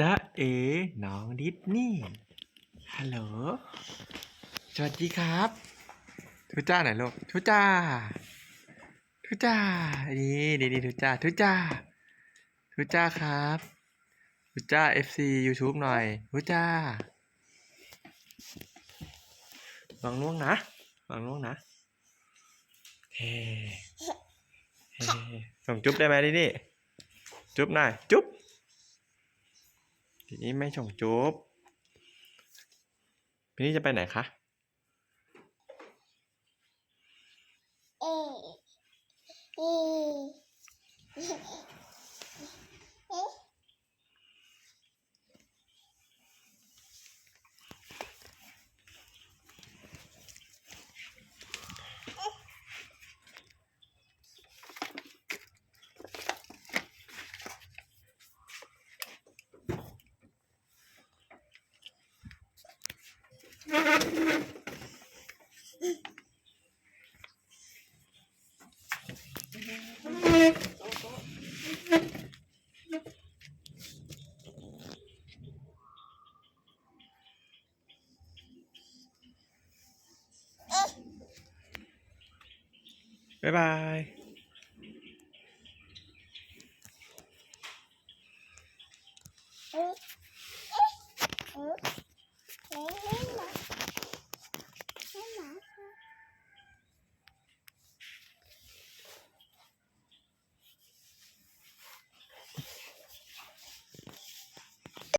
ตาเอ๋น้องดิสนี่ ฮัลโหล สวัสดีครับทุจ้าไหนอยลูกทุจ้าทุจ้าดีดีดีทุจ้าทุจ้าทุจ้าครับทุจ้า FC YouTube หน่อยทุจ้าลองล่วงนะลองล่วงนะ เฮ้เฮ้ส่งจุ๊บได้ไหมดินี่ จุ๊บหน่อย จุ๊บ ทีนี้ไม่ชงจุ๊บพี่นี่จะไปไหนคะ เอเอ Bye bye. Mm-hmm.